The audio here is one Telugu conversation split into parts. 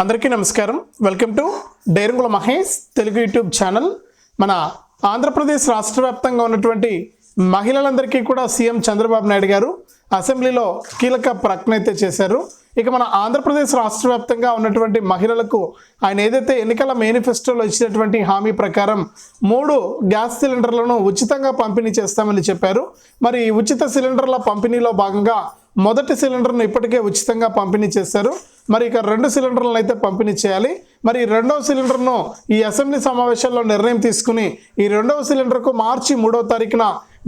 అందరికీ నమస్కారం. వెల్కమ్ టు డైరంగుల మహేష్ తెలుగు యూట్యూబ్ ఛానల్. మన ఆంధ్రప్రదేశ్ రాష్ట్ర వ్యాప్తంగా ఉన్నటువంటి మహిళలందరికీ కూడా సీఎం చంద్రబాబు నాయుడు గారు అసెంబ్లీలో కీలక ప్రకటన అయితే చేశారు. ఇక మన ఆంధ్రప్రదేశ్ రాష్ట్ర వ్యాప్తంగా ఉన్నటువంటి మహిళలకు ఆయన ఏదైతే ఎన్నికల మేనిఫెస్టోలో ఇచ్చినటువంటి హామీ ప్రకారం మూడు గ్యాస్ సిలిండర్లను ఉచితంగా పంపిణీ చేస్తామని చెప్పారు. మరి ఉచిత సిలిండర్ల పంపిణీలో భాగంగా మొదటి సిలిండర్ను ఇప్పటికే ఉచితంగా పంపిణీ చేశారు. మరి ఇక రెండు సిలిండర్లను అయితే పంపిణీ చేయాలి. మరి ఈ రెండవ సిలిండర్ను ఈ అసెంబ్లీ సమావేశాల్లో నిర్ణయం తీసుకుని ఈ రెండవ సిలిండర్కు మార్చి మూడవ తారీఖున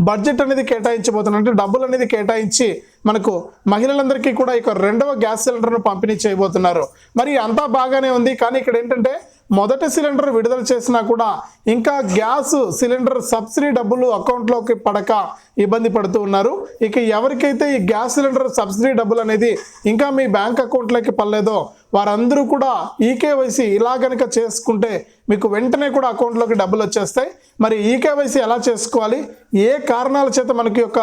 బడ్జెట్ అనేది కేటాయించబోతున్నారు అంటే డబ్బులు అనేది కేటాయించి మనకు మహిళలందరికీ కూడా ఇక రెండవ గ్యాస్ సిలిండర్ను పంపిణీ చేయబోతున్నారు. మరి అంతా బాగానే ఉంది. కానీ ఇక్కడ ఏంటంటే మొదటి సిలిండర్ విడుదల చేసినా కూడా ఇంకా గ్యాస్ సిలిండర్ సబ్సిడీ డబ్బులు అకౌంట్లోకి పడక ఇబ్బంది పడుతూ ఉన్నారు. ఇక ఎవరికైతే ఈ గ్యాస్ సిలిండర్ సబ్సిడీ డబ్బులు అనేది ఇంకా మీ బ్యాంక్ అకౌంట్లోకి పడలేదో వారందరూ కూడా ఈకేవైసీ ఇలా కనుక చేసుకుంటే మీకు వెంటనే కూడా అకౌంట్లోకి డబ్బులు వచ్చేస్తాయి. మరి ఈకేవైసీ ఎలా చేసుకోవాలి? ఏ కారణాల చేత మనకి యొక్క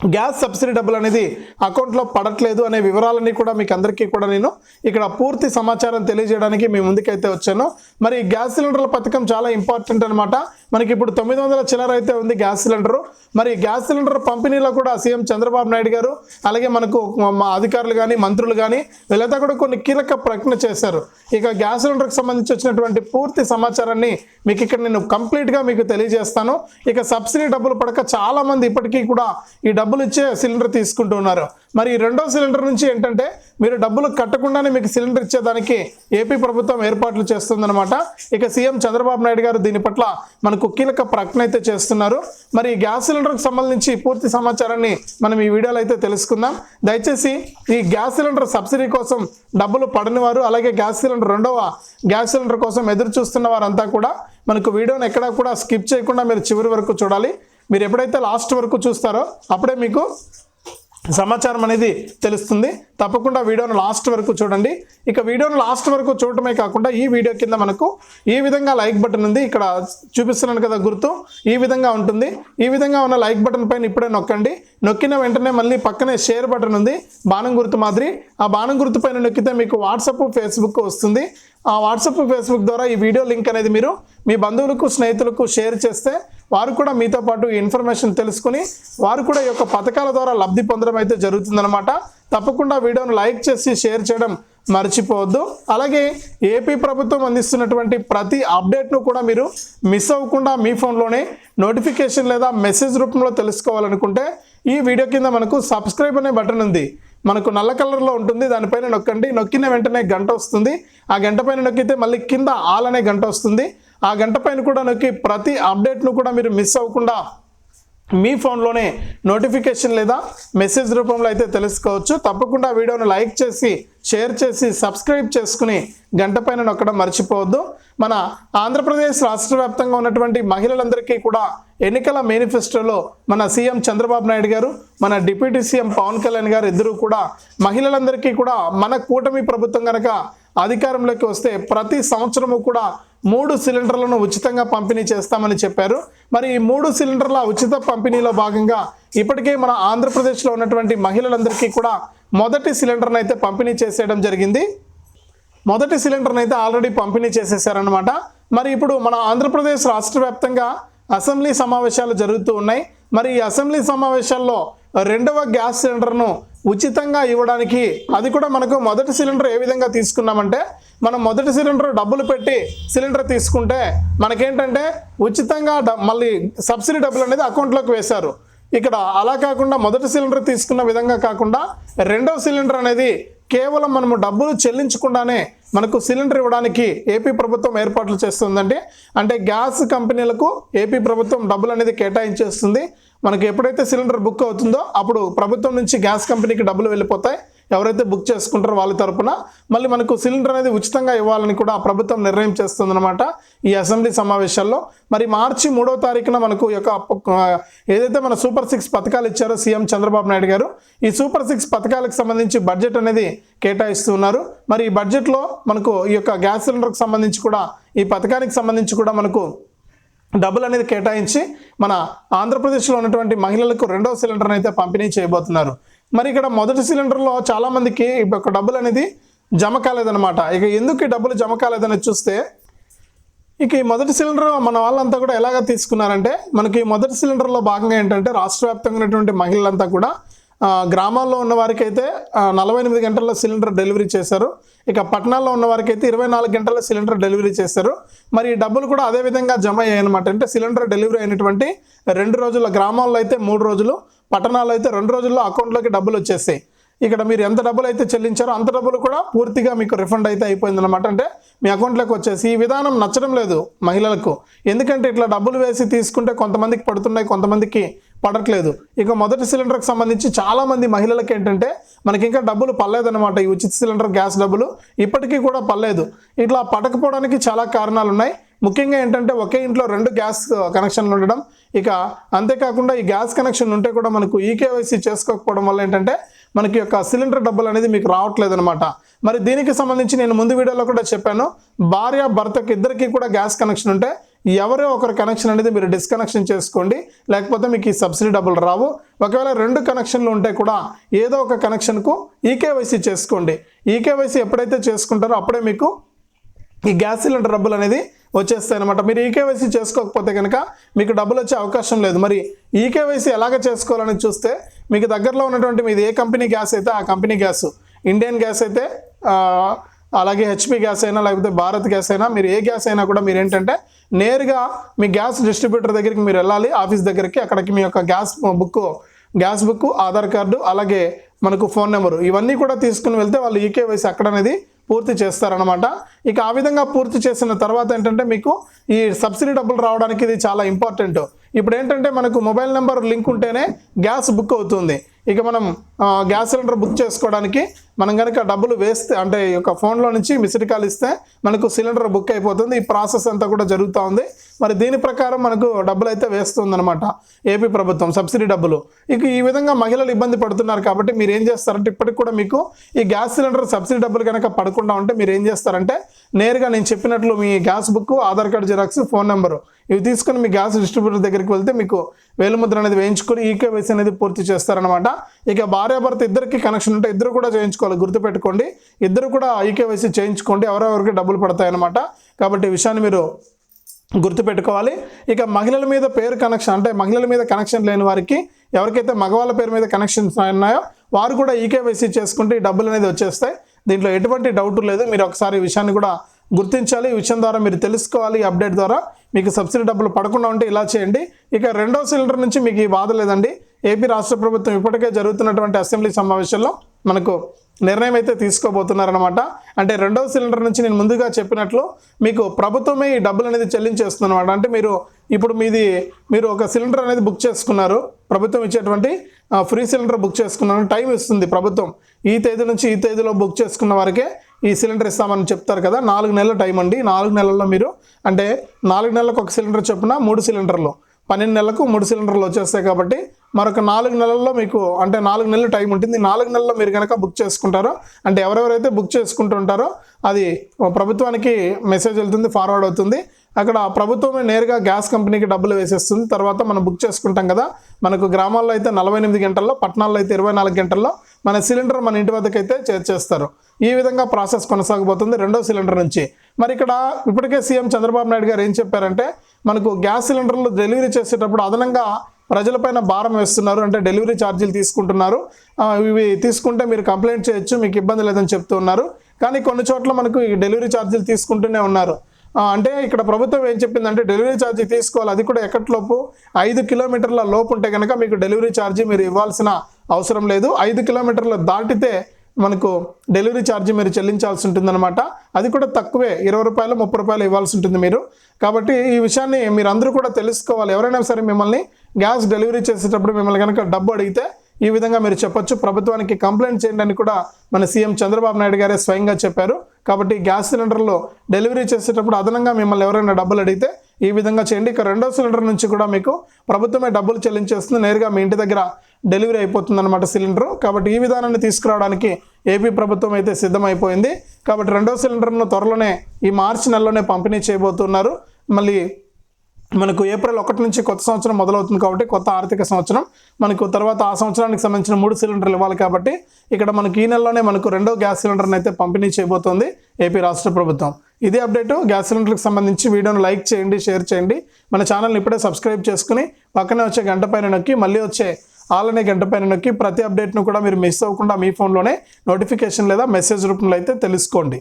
గ్యాస్ సబ్సిడీ డబ్బులు అనేది అకౌంట్లో పడట్లేదు అనే వివరాలన్నీ కూడా మీకు అందరికీ కూడా నేను ఇక్కడ పూర్తి సమాచారం తెలియజేయడానికి మీ ముందుకైతే వచ్చాను. మరి గ్యాస్ సిలిండర్ల పథకం చాలా ఇంపార్టెంట్ అనమాట మనకి ఇప్పుడు తొమ్మిది వందల చిల్లర అయితే ఉంది గ్యాస్ సిలిండరు. మరి గ్యాస్ సిలిండర్ పంపిణీలో కూడా సీఎం చంద్రబాబు నాయుడు గారు అలాగే మనకు మా అధికారులు కానీ మంత్రులు కానీ వీళ్ళంతా కూడా కొన్ని కీలక ప్రకటన చేశారు. ఇక గ్యాస్ సిలిండర్కి సంబంధించి వచ్చినటువంటి పూర్తి సమాచారాన్ని మీకు ఇక్కడ నేను కంప్లీట్గా మీకు తెలియజేస్తాను. ఇక సబ్సిడీ డబ్బులు పడక చాలామంది ఇప్పటికీ కూడా ఈ డబ్బులు ఇచ్చే సిలిండర్ తీసుకుంటూ ఉన్నారు. మరి ఈ రెండో సిలిండర్ నుంచి ఏంటంటే మీరు డబ్బులు కట్టకుండానే మీకు సిలిండర్ ఇచ్చేదానికి ఏపీ ప్రభుత్వం ఏర్పాట్లు చేస్తుందన్నమాట. ఇక సీఎం చంద్రబాబు నాయుడు గారు దీని పట్ల మనకు కీలక ప్రకటన అయితే చేస్తున్నారు. మరి ఈ గ్యాస్ సిలిండర్కి సంబంధించి పూర్తి సమాచారాన్ని మనం ఈ వీడియోలో అయితే తెలుసుకుందాం. దయచేసి ఈ గ్యాస్ సిలిండర్ సబ్సిడీ కోసం డబ్బులు పడని వారు అలాగే గ్యాస్ సిలిండర్ రెండవ గ్యాస్ సిలిండర్ కోసం ఎదురు చూస్తున్న వారంతా కూడా మనకు వీడియోని ఎక్కడా కూడా స్కిప్ చేయకుండా మీరు చివరి వరకు చూడాలి. మీరు ఎప్పుడైతే లాస్ట్ వరకు చూస్తారో అప్పుడే మీకు సమాచారం అనేది తెలుస్తుంది. తప్పకుండా వీడియోను లాస్ట్ వరకు చూడండి. ఇక వీడియోను లాస్ట్ వరకు చూడటమే కాకుండా ఈ వీడియో కింద మనకు ఈ విధంగా లైక్ బటన్ ఉంది. ఇక్కడ చూపిస్తున్నాను కదా గుర్తు. ఈ విధంగా ఉంటుంది. ఈ విధంగా ఉన్న లైక్ బటన్ పైన ఇప్పుడే నొక్కండి. నొక్కిన వెంటనే మళ్ళీ పక్కనే షేర్ బటన్ ఉంది. బాణం గుర్తు మాదిరి. ఆ బాణం గుర్తు పైన నొక్కితే మీకు వాట్సాప్ ఫేస్బుక్ వస్తుంది. ఆ వాట్సాప్ ఫేస్బుక్ ద్వారా ఈ వీడియో లింక్ అనేది మీరు మీ బంధువులకు స్నేహితులకు షేర్ చేస్తే వారు కూడా మీతో పాటు ఈ ఇన్ఫర్మేషన్ తెలుసుకుని వారు కూడా ఈ యొక్క పథకాల ద్వారా లబ్ధి పొందడం అయితే జరుగుతుందన్నమాట. తప్పకుండా వీడియోను లైక్ చేసి షేర్ చేయడం మర్చిపోవద్దు. అలాగే ఏపీ ప్రభుత్వం అందిస్తున్నటువంటి ప్రతి అప్డేట్ను కూడా మీరు మిస్ అవ్వకుండా మీ ఫోన్లోనే నోటిఫికేషన్ లేదా మెసేజ్ రూపంలో తెలుసుకోవాలనుకుంటే ఈ వీడియో కింద మనకు సబ్స్క్రైబ్ అనే బటన్ ఉంది. మనకు నల్ల కలర్లో ఉంటుంది. దానిపైన నొక్కండి. నొక్కిన వెంటనే గంట వస్తుంది. ఆ గంట పైన నొక్కితే మళ్ళీ కింద ఆల్ అనే గంట వస్తుంది. ఆ గంట పైన కూడా నొక్కి ప్రతి అప్డేట్ను కూడా మీరు మిస్ అవ్వకుండా మీ ఫోన్లోనే నోటిఫికేషన్ లేదా మెసేజ్ రూపంలో అయితే తెలుసుకోవచ్చు. తప్పకుండా వీడియోను లైక్ చేసి షేర్ చేసి సబ్స్క్రైబ్ చేసుకుని గంట పైన నొక్కడం మర్చిపోవద్దు. మన ఆంధ్రప్రదేశ్ రాష్ట్ర వ్యాప్తంగా ఉన్నటువంటి మహిళలందరికీ కూడా ఎన్నికల మేనిఫెస్టోలో మన సీఎం చంద్రబాబు నాయుడు గారు మన డిప్యూటీ సీఎం పవన్ కళ్యాణ్ గారు ఇద్దరు కూడా మహిళలందరికీ కూడా మన కూటమి ప్రభుత్వం కనుక అధికారంలోకి వస్తే ప్రతి సంవత్సరము కూడా మూడు సిలిండర్లను ఉచితంగా పంపిణీ చేస్తామని చెప్పారు. మరి ఈ మూడు సిలిండర్ల ఉచిత పంపిణీలో భాగంగా ఇప్పటికే మన ఆంధ్రప్రదేశ్లో ఉన్నటువంటి మహిళలందరికీ కూడా మొదటి సిలిండర్ను అయితే పంపిణీ చేసేయడం జరిగింది. మొదటి సిలిండర్ను అయితే ఆల్రెడీ పంపిణీ చేసేసారనమాట మరి ఇప్పుడు మన ఆంధ్రప్రదేశ్ రాష్ట్ర వ్యాప్తంగా అసెంబ్లీ సమావేశాలు జరుగుతూ ఉన్నాయి. మరి ఈ అసెంబ్లీ సమావేశాల్లో రెండవ గ్యాస్ సిలిండర్ను ఉచితంగా ఇవ్వడానికి అది కూడా మనకు మొదటి సిలిండర్ ఏ విధంగా తీసుకున్నామంటే మనం మొదటి సిలిండర్ డబ్బులు పెట్టి సిలిండర్ తీసుకుంటే మనకేంటంటే ఉచితంగా డ- మళ్ళీ సబ్సిడీ డబ్బులు అనేది అకౌంట్లోకి వేశారు. ఇక్కడ అలా కాకుండా మొదటి సిలిండర్ తీసుకున్న విధంగా కాకుండా రెండవ సిలిండర్ అనేది కేవలం మనము డబ్బులు చెల్లించకుండానే మనకు సిలిండర్ ఇవ్వడానికి ఏపీ ప్రభుత్వం ఏర్పాట్లు చేస్తుందండి. అంటే గ్యాస్ కంపెనీలకు ఏపీ ప్రభుత్వం డబ్బులు అనేది కేటాయించేస్తుంది. మనకు ఎప్పుడైతే సిలిండర్ బుక్ అవుతుందో అప్పుడు ప్రభుత్వం నుంచి గ్యాస్ కంపెనీకి డబ్బులు వెళ్ళిపోతాయి. ఎవరైతే బుక్ చేసుకుంటారో వాళ్ళ తరపున మళ్ళీ మనకు సిలిండర్ అనేది ఉచితంగా ఇవ్వాలని కూడా ప్రభుత్వం నిర్ణయం చేస్తుందన్నమాట ఈ అసెంబ్లీ సమావేశాల్లో. మరి మార్చి మూడో తారీఖున మనకు ఈ యొక్క ఏదైతే మన సూపర్ సిక్స్ పథకాలు ఇచ్చారో సీఎం చంద్రబాబు నాయుడు గారు ఈ సూపర్ సిక్స్ పథకాలకు సంబంధించి బడ్జెట్ అనేది కేటాయిస్తున్నారు మరి ఈ బడ్జెట్లో మనకు ఈ యొక్క గ్యాస్ సిలిండర్కి సంబంధించి కూడా ఈ పథకానికి సంబంధించి కూడా మనకు డబ్బులు అనేది కేటాయించి మన ఆంధ్రప్రదేశ్లో ఉన్నటువంటి మహిళలకు రెండవ సిలిండర్ని అయితే పంపిణీ చేయబోతున్నారు. మరి ఇక్కడ మొదటి సిలిండర్లో చాలామందికి ఇప్పుడు డబ్బులు అనేది జమ కాలేదన్నమాట. ఇక ఎందుకు ఈ డబ్బులు జమ కాలేదని చూస్తే ఇక ఈ మొదటి సిలిండర్ మన వాళ్ళంతా కూడా ఎలాగ తీసుకున్నారంటే మనకి ఈ మొదటి సిలిండర్లో భాగంగా ఏంటంటే రాష్ట్ర వ్యాప్తంగా ఉన్నటువంటి మహిళలంతా కూడా గ్రామాల్లో ఉన్న వారికైతే నలభై ఎనిమిది గంటల్లో సిలిండర్ డెలివరీ చేశారు. ఇక పట్టణాల్లో ఉన్న వారికి అయితే ఇరవై నాలుగు గంటల సిలిండర్ డెలివరీ చేశారు. మరి డబ్బులు కూడా అదే విధంగా జమ అయ్యాయి అనమాట అంటే సిలిండర్ డెలివరీ అయినటువంటి రెండు రోజుల గ్రామాల్లో అయితే మూడు రోజులు పట్టణాల్లో అయితే రెండు రోజుల్లో అకౌంట్లోకి డబ్బులు వచ్చేసాయి. ఇక్కడ మీరు ఎంత డబ్బులు అయితే చెల్లించారో అంత డబ్బులు కూడా పూర్తిగా మీకు రిఫండ్ అయితే అయిపోయింది అనమాట అంటే మీ అకౌంట్లోకి వచ్చేసి ఈ విధానం నచ్చడం లేదు మహిళలకు. ఎందుకంటే ఇట్లా డబ్బులు వేసి తీసుకుంటే కొంతమందికి పడుతున్నాయి కొంతమందికి పడట్లేదు. ఇక మొదటి సిలిండర్కి సంబంధించి చాలామంది మహిళలకి ఏంటంటే మనకి ఇంకా డబ్బులు పర్లేదన్నమాట ఈ ఉచిత సిలిండర్ గ్యాస్ డబ్బులు ఇప్పటికీ కూడా పర్లేదు ఇట్లా పడకపోవడానికి చాలా కారణాలు ఉన్నాయి ముఖ్యంగా ఏంటంటే ఒకే ఇంట్లో రెండు గ్యాస్ కనెక్షన్లు ఉండడం. ఇక అంతేకాకుండా ఈ గ్యాస్ కనెక్షన్ ఉంటే కూడా మనకు ఈకేవైసీ చేసుకోకపోవడం వల్ల ఏంటంటే మనకి యొక్క సిలిండర్ డబ్బులు అనేది మీకు రావట్లేదు అనమాట మరి దీనికి సంబంధించి నేను ముందు వీడియోలో కూడా చెప్పాను. భార్య భర్తకి ఇద్దరికి కూడా గ్యాస్ కనెక్షన్ ఉంటే ఎవరో ఒకరి కనెక్షన్ అనేది మీరు డిస్కనెక్షన్ చేసుకోండి. లేకపోతే మీకు ఈ సబ్సిడీ డబ్బులు రావు. ఒకవేళ రెండు కనెక్షన్లు ఉంటే కూడా ఏదో ఒక కనెక్షన్కు ఈకేవైసీ చేసుకోండి. ఈకేవైసీ ఎప్పుడైతే చేసుకుంటారో అప్పుడే మీకు ఈ గ్యాస్ సిలిండర్ డబ్బులు అనేది వచ్చేస్తాయి అనమాట మీరు ఈకేవైసీ చేసుకోకపోతే కనుక మీకు డబ్బులు వచ్చే అవకాశం లేదు. మరి ఈకేవైసీ ఎలాగ చేసుకోవాలని చూస్తే మీకు దగ్గరలో ఉన్నటువంటి మీది ఏ కంపెనీ గ్యాస్ అయితే ఆ కంపెనీ గ్యాస్. ఇండియన్ గ్యాస్ అయితే అలాగే హెచ్పి గ్యాస్ అయినా లేకపోతే భారత్ గ్యాస్ అయినా మీరు ఏ గ్యాస్ అయినా కూడా మీరు ఏంటంటే నేరుగా మీ గ్యాస్ డిస్ట్రిబ్యూటర్ దగ్గరికి మీరు వెళ్ళాలి. ఆఫీస్ దగ్గరికి అక్కడికి మీ యొక్క gas book gas book Aadhaar card అలాగే మనకు ఫోన్ నెంబరు ఇవన్నీ కూడా తీసుకుని వెళ్తే వాళ్ళు ఈకేవైసీ అక్కడ అనేది పూర్తి చేస్తారనమాట ఇక ఆ విధంగా పూర్తి చేసిన తర్వాత ఏంటంటే మీకు ఈ సబ్సిడీ డబ్బులు రావడానికి ఇది చాలా ఇంపార్టెంట్ ఇప్పుడు ఏంటంటే మనకు మొబైల్ నెంబర్ లింక్ ఉంటేనే గ్యాస్ బుక్ అవుతుంది. ఇక మనం గ్యాస్ సిలిండర్ బుక్ చేసుకోవడానికి మనం కనుక డబ్బులు వేస్తే అంటే ఈ యొక్క ఫోన్లో నుంచి మిస్డ్ కాల్ ఇస్తే మనకు సిలిండర్ బుక్ అయిపోతుంది. ఈ ప్రాసెస్ అంతా కూడా జరుగుతూ ఉంది. మరి దీని ప్రకారం మనకు డబ్బులు అయితే వేస్తుందన్నమాట. ఏపీ ప్రభుత్వం సబ్సిడీ డబ్బులు. ఇక ఈ విధంగా మహిళలు ఇబ్బంది పడుతున్నారు కాబట్టి మీరు ఏం చేస్తారంటే ఇప్పటికి కూడా మీకు ఈ గ్యాస్ సిలిండర్ సబ్సిడీ డబ్బులు కనుక పడకుండా ఉంటే మీరు ఏం చేస్తారంటే నేరుగా నేను చెప్పినట్లు మీ gas book Aadhaar card xerox phone number ఇవి తీసుకొని మీ గ్యాస్ డిస్ట్రిబ్యూటర్ దగ్గరికి వెళ్తే మీకు వేలుముద్ర అనేది వేయించుకొని ఈకేవైసీ అనేది పూర్తి చేస్తారనమాట ఇక భార్యాభర్త ఇద్దరికి కనెక్షన్ ఉంటే ఇద్దరు కూడా చేయించుకోవాలి. గుర్తుపెట్టుకోండి. ఇద్దరు కూడా ఈకేవైసీ చేయించుకోండి. ఎవరెవరికి డబ్బులు పడతాయన్నమాట. కాబట్టి ఈ విషయాన్ని మీరు గుర్తుపెట్టుకోవాలి. ఇక మహిళల మీద పేరు కనెక్షన్ అంటే మహిళల మీద కనెక్షన్ లేని వారికి ఎవరికైతే మగవాళ్ళ పేరు మీద కనెక్షన్స్ ఉన్నాయో వారు కూడా ఈకేవైసీ చేసుకుంటే ఈ డబ్బులు అనేది వచ్చేస్తాయి. దీంట్లో ఎటువంటి డౌట్ లేదు. మీరు ఒకసారి ఈ విషయాన్ని కూడా గుర్తించాలి. ఈ విషయం ద్వారా మీరు తెలుసుకోవాలి. ఈ అప్డేట్ ద్వారా మీకు సబ్సిడీ డబ్బులు పడకుండా ఉంటే ఇలా చేయండి. ఇక రెండో సిలిండర్ నుంచి మీకు ఈ బాధ లేదండి. ఏపీ రాష్ట్ర ప్రభుత్వం ఇప్పటికే జరుగుతున్నటువంటి అసెంబ్లీ సమావేశంలో మనకు నిర్ణయం అయితే తీసుకోబోతున్నారనమాట అంటే రెండవ సిలిండర్ నుంచి నేను ముందుగా చెప్పినట్లు మీకు ప్రభుత్వమే ఈ డబ్బులు అనేది చెల్లించేస్తుంది అనమాట అంటే మీరు ఇప్పుడు మీది మీరు ఒక సిలిండర్ అనేది బుక్ చేసుకున్నారు. ప్రభుత్వం ఇచ్చేటువంటి ఫ్రీ సిలిండర్ బుక్ చేసుకున్నాను టైం ఇస్తుంది ప్రభుత్వం. ఈ తేదీ నుంచి ఈ తేదీలో బుక్ చేసుకున్న వారికే ఈ సిలిండర్ ఇస్తామని చెప్తారు కదా. నాలుగు నెలల టైం అండి. నాలుగు నెలల్లో మీరు అంటే నాలుగు నెలలకు ఒక సిలిండర్ చొప్పున మూడు సిలిండర్లు. పన్నెండు నెలలకు మూడు సిలిండర్లు వచ్చేస్తాయి కాబట్టి మరొక నాలుగు నెలల్లో మీకు అంటే నాలుగు నెలలు టైం ఉంటుంది. నాలుగు నెలల్లో మీరు కనుక బుక్ చేసుకుంటారో అంటే ఎవరెవరైతే బుక్ చేసుకుంటుంటారో అది ప్రభుత్వానికి మెసేజ్ వెళ్తుంది ఫార్వర్డ్ అవుతుంది. అక్కడ ప్రభుత్వమే నేరుగా గ్యాస్ కంపెనీకి డబ్బులు వేసేస్తుంది. తర్వాత మనం బుక్ చేసుకుంటాం కదా మనకు గ్రామాల్లో అయితే నలభై ఎనిమిది గంటల్లో పట్టణాల్లో అయితే ఇరవై నాలుగు గంటల్లో మన సిలిండర్ మన ఇంటి వద్దకు అయితే చేర్చేస్తారు ఈ విధంగా ప్రాసెస్ కొనసాగబోతుంది రెండో సిలిండర్ నుంచి. మరి ఇక్కడ ఇప్పటికే సీఎం చంద్రబాబు నాయుడు గారు ఏం చెప్పారంటే మనకు గ్యాస్ సిలిండర్లు డెలివరీ చేసేటప్పుడు అదనంగా ప్రజలపైన భారం వేస్తున్నారు. అంటే డెలివరీ ఛార్జీలు తీసుకుంటున్నారు. ఇవి తీసుకుంటే మీరు కంప్లైంట్ చేయొచ్చు మీకు ఇబ్బంది లేదని చెప్తూ ఉన్నారు కానీ కొన్ని చోట్ల మనకు ఈ డెలివరీ ఛార్జీలు తీసుకుంటూనే ఉన్నారు. అంటే ఇక్కడ ప్రభుత్వం ఏం చెప్పిందంటే డెలివరీ ఛార్జీ తీసుకోవాలి. అది కూడా ఎక్కట్లోపు? ఐదు కిలోమీటర్ల లోపు ఉంటే కనుక మీకు డెలివరీ ఛార్జీ మీరు ఇవ్వాల్సిన అవసరం లేదు. ఐదు కిలోమీటర్లు దాటితే మనకు డెలివరీ ఛార్జీ మీరు చెల్లించాల్సి ఉంటుందన్నమాట. అది కూడా తక్కువే. ఇరవై రూపాయలు ముప్పై రూపాయలు ఇవ్వాల్సి ఉంటుంది మీరు. కాబట్టి ఈ విషయాన్ని మీరు అందరూ కూడా తెలుసుకోవాలి. ఎవరైనా సరే మిమ్మల్ని గ్యాస్ డెలివరీ చేసేటప్పుడు మిమ్మల్ని కనుక డబ్బు అడిగితే ఈ విధంగా మీరు చెప్పొచ్చు. ప్రభుత్వానికి కంప్లైంట్ చేయండి అని కూడా మన సీఎం చంద్రబాబు నాయుడు గారే స్వయంగా చెప్పారు. కాబట్టి గ్యాస్ సిలిండర్లో డెలివరీ చేసేటప్పుడు అదనంగా మిమ్మల్ని ఎవరైనా డబ్బులు అడిగితే ఈ విధంగా చేయండి. ఇక రెండో సిలిండర్ నుంచి కూడా మీకు ప్రభుత్వమే డబ్బులు చెల్లించేస్తుంది. నేరుగా మీ ఇంటి దగ్గర డెలివరీ అయిపోతుంది అనమాట సిలిండర్. కాబట్టి ఈ విధానాన్ని తీసుకురావడానికి ఏపీ ప్రభుత్వం అయితే సిద్ధమైపోయింది. కాబట్టి రెండో సిలిండర్ను త్వరలోనే ఈ మార్చి నెలలోనే పంపిణీ చేయబోతున్నారు. మళ్ళీ మనకు ఏప్రిల్ ఒకటి నుంచి కొత్త సంవత్సరం మొదలవుతుంది కాబట్టి కొత్త ఆర్థిక సంవత్సరం. మనకు తర్వాత ఆ సంవత్సరానికి సంబంధించిన మూడు సిలిండర్లు ఇవ్వాలి కాబట్టి ఇక్కడ మనకి ఈ నెలలోనే మనకు రెండో గ్యాస్ సిలిండర్ని అయితే పంపిణీ చేయబోతోంది ఏపీ రాష్ట్ర ప్రభుత్వం. ఇదే అప్డేట్ గ్యాస్ సిలిండర్కి సంబంధించి వీడియోను లైక్ చేయండి షేర్ చేయండి. మన ఛానల్ని ఇప్పుడే సబ్స్క్రైబ్ చేసుకుని పక్కనే వచ్చే గంట పైన నొక్కి మళ్ళీ వచ్చే ఆల్ అనే గంట పైన నొక్కి ప్రతి అప్డేట్ను కూడా మీరు మిస్ అవ్వకుండా మీ ఫోన్లోనే నోటిఫికేషన్ లేదా మెసేజ్ రూపంలో అయితే తెలుసుకోండి.